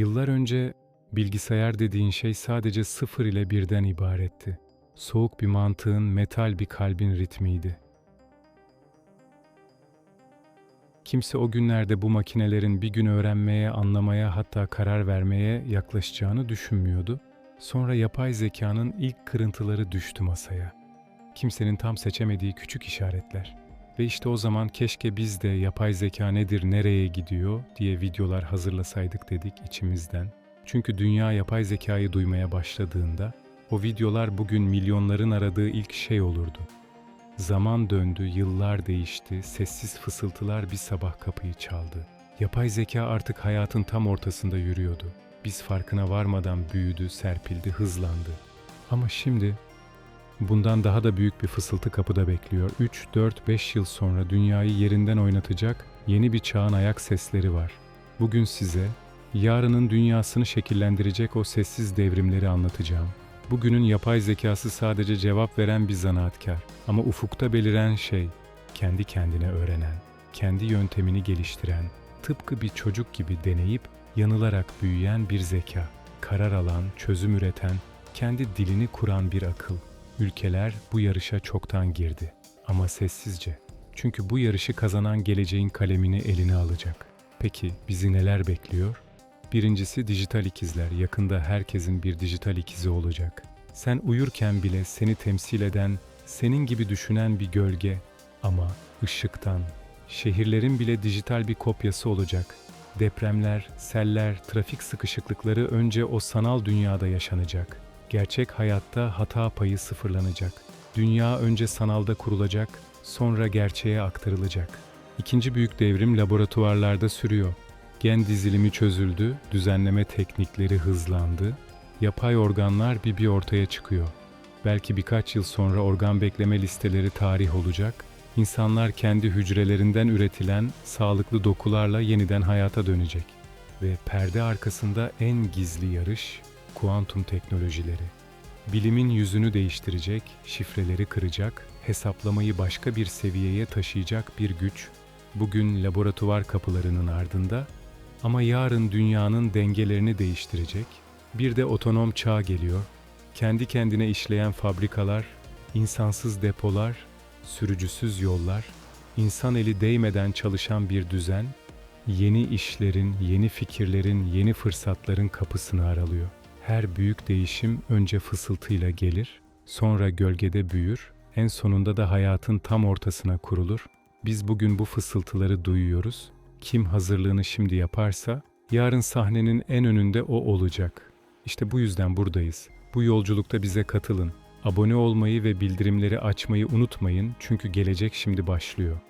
Yıllar önce bilgisayar dediğin şey sadece sıfır ile birden ibaretti. Soğuk bir mantığın, metal bir kalbin ritmiydi. Kimse o günlerde bu makinelerin bir gün öğrenmeye, anlamaya hatta karar vermeye yaklaşacağını düşünmüyordu. Sonra yapay zekanın ilk kırıntıları düştü masaya. Kimsenin tam seçemediği küçük işaretler. Ve işte o zaman keşke biz de yapay zeka nedir, nereye gidiyor diye videolar hazırlasaydık dedik içimizden. Çünkü dünya yapay zekayı duymaya başladığında o videolar bugün milyonların aradığı ilk şey olurdu. Zaman döndü, yıllar değişti, sessiz fısıltılar bir sabah kapıyı çaldı. Yapay zeka artık hayatın tam ortasında yürüyordu. Biz farkına varmadan büyüdü, serpildi, hızlandı. Ama şimdi bundan daha da büyük bir fısıltı kapıda bekliyor. 3, 4, 5 yıl sonra dünyayı yerinden oynatacak yeni bir çağın ayak sesleri var. Bugün size yarının dünyasını şekillendirecek o sessiz devrimleri anlatacağım. Bugünün yapay zekası sadece cevap veren bir zanaatkar ama ufukta beliren şey kendi kendine öğrenen, kendi yöntemini geliştiren, tıpkı bir çocuk gibi deneyip yanılarak büyüyen bir zeka, karar alan, çözüm üreten, kendi dilini kuran bir akıl. Ülkeler bu yarışa çoktan girdi ama sessizce. Çünkü bu yarışı kazanan geleceğin kalemini eline alacak. Peki bizi neler bekliyor? Birincisi dijital ikizler. Yakında herkesin bir dijital ikizi olacak. Sen uyurken bile seni temsil eden, senin gibi düşünen bir gölge ama ışıktan. Şehirlerin bile dijital bir kopyası olacak. Depremler, seller, trafik sıkışıklıkları önce o sanal dünyada yaşanacak. Gerçek hayatta hata payı sıfırlanacak. Dünya önce sanalda kurulacak, sonra gerçeğe aktarılacak. İkinci büyük devrim laboratuvarlarda sürüyor. Gen dizilimi çözüldü, düzenleme teknikleri hızlandı, yapay organlar bir bir ortaya çıkıyor. Belki birkaç yıl sonra organ bekleme listeleri tarih olacak, insanlar kendi hücrelerinden üretilen sağlıklı dokularla yeniden hayata dönecek. Ve perde arkasında en gizli yarış, kuantum teknolojileri. Bilimin yüzünü değiştirecek, şifreleri kıracak, hesaplamayı başka bir seviyeye taşıyacak bir güç, bugün laboratuvar kapılarının ardında ama yarın dünyanın dengelerini değiştirecek. Bir de otonom çağ geliyor. Kendi kendine işleyen fabrikalar, insansız depolar, sürücüsüz yollar, insan eli değmeden çalışan bir düzen, yeni işlerin, yeni fikirlerin, yeni fırsatların kapısını aralıyor. Her büyük değişim önce fısıltıyla gelir, sonra gölgede büyür, en sonunda da hayatın tam ortasına kurulur. Biz bugün bu fısıltıları duyuyoruz kim hazırlığını şimdi yaparsa, yarın sahnenin en önünde o olacak. İşte bu yüzden buradayız. Bu yolculukta bize katılın. Abone olmayı ve bildirimleri açmayı unutmayın çünkü gelecek şimdi başlıyor.